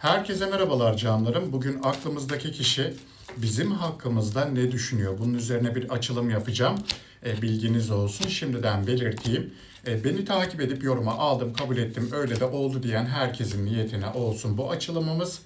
Herkese merhabalar canlarım. Bugün aklımızdaki kişi bizim hakkımızda ne düşünüyor? Bunun üzerine bir açılım yapacağım. E, bilginiz olsun. Şimdiden belirteyim. E, beni takip edip yoruma aldım, kabul ettim, öyle de oldu diyen herkesin niyetine olsun bu açılımımız.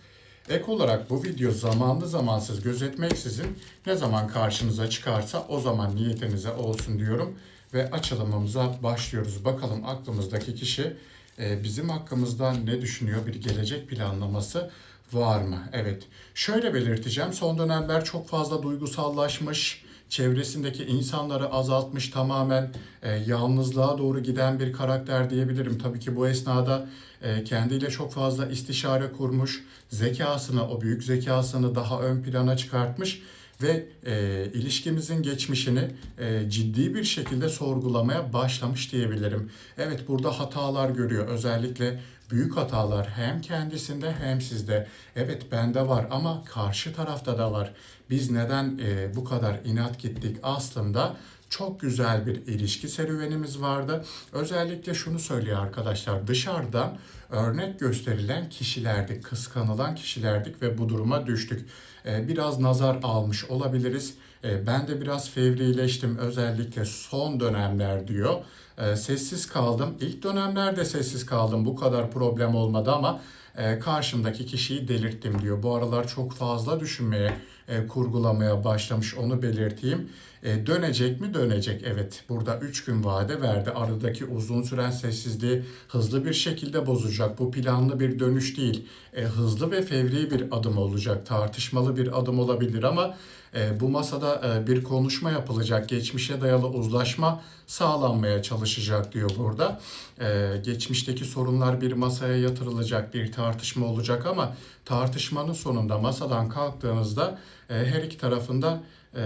Ek olarak bu video zamanlı zamansız gözetmeksizin ne zaman karşınıza çıkarsa o zaman niyetinize olsun diyorum. Ve açılımımıza başlıyoruz. Bakalım aklımızdaki kişi bizim hakkımızda ne düşünüyor? Bir gelecek planlaması var mı? Evet. Şöyle belirteceğim. Son dönemler çok fazla duygusallaşmış, çevresindeki insanları azaltmış, tamamen e, yalnızlığa doğru giden bir karakter diyebilirim. Tabii ki bu esnada e, kendiyle çok fazla istişare kurmuş, zekasını, o büyük zekasını daha ön plana çıkartmış ve e, ilişkimizin geçmişini e, ciddi bir şekilde sorgulamaya başlamış diyebilirim. Evet burada hatalar görüyor. Özellikle büyük hatalar hem kendisinde hem sizde. Evet bende var ama karşı tarafta da var. Biz neden e, bu kadar inat gittik aslında? Çok güzel bir ilişki serüvenimiz vardı. Özellikle şunu söylüyor arkadaşlar. Dışarıdan örnek gösterilen kişilerdik, kıskanılan kişilerdik ve bu duruma düştük. Ee, Biraz nazar almış olabiliriz. Ee, Ben de biraz fevrileştim özellikle son dönemler diyor. Ee, Sessiz kaldım. İlk dönemlerde sessiz kaldım. Bu kadar problem olmadı ama e, karşımdaki kişiyi delirttim diyor. Bu aralar çok fazla düşünmeye, e, kurgulamaya başlamış onu belirteyim. E, dönecek mi? Dönecek. Evet. Burada 3 gün vade verdi. Aradaki uzun süren sessizliği hızlı bir şekilde bozacak. Bu planlı bir dönüş değil. E, hızlı ve fevri bir adım olacak. Tartışmalı bir adım olabilir ama e, bu masada e, bir konuşma yapılacak. Geçmişe dayalı uzlaşma sağlanmaya çalışacak diyor burada. E, geçmişteki sorunlar bir masaya yatırılacak, bir tartışma olacak ama tartışmanın sonunda masadan kalktığınızda her iki tarafında e,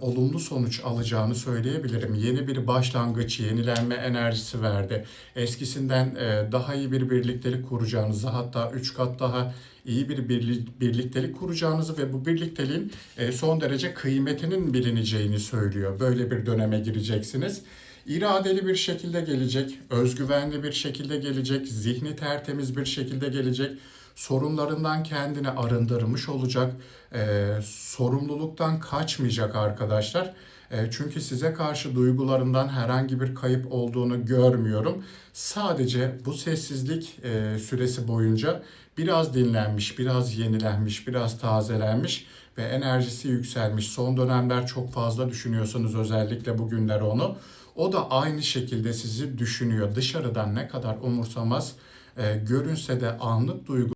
olumlu sonuç alacağını söyleyebilirim. Yeni bir başlangıç, yenilenme enerjisi verdi. Eskisinden e, daha iyi bir birliktelik kuracağınızı hatta 3 kat daha iyi bir birli- birliktelik kuracağınızı ve bu birlikteliğin e, son derece kıymetinin bilineceğini söylüyor. Böyle bir döneme gireceksiniz. İradeli bir şekilde gelecek, özgüvenli bir şekilde gelecek, zihni tertemiz bir şekilde gelecek sorunlarından kendini arındırmış olacak, e, sorumluluktan kaçmayacak arkadaşlar. E, çünkü size karşı duygularından herhangi bir kayıp olduğunu görmüyorum. Sadece bu sessizlik e, süresi boyunca biraz dinlenmiş, biraz yenilenmiş, biraz tazelenmiş ve enerjisi yükselmiş. Son dönemler çok fazla düşünüyorsunuz özellikle bugünler onu. O da aynı şekilde sizi düşünüyor. Dışarıdan ne kadar umursamaz e, görünse de anlık duygu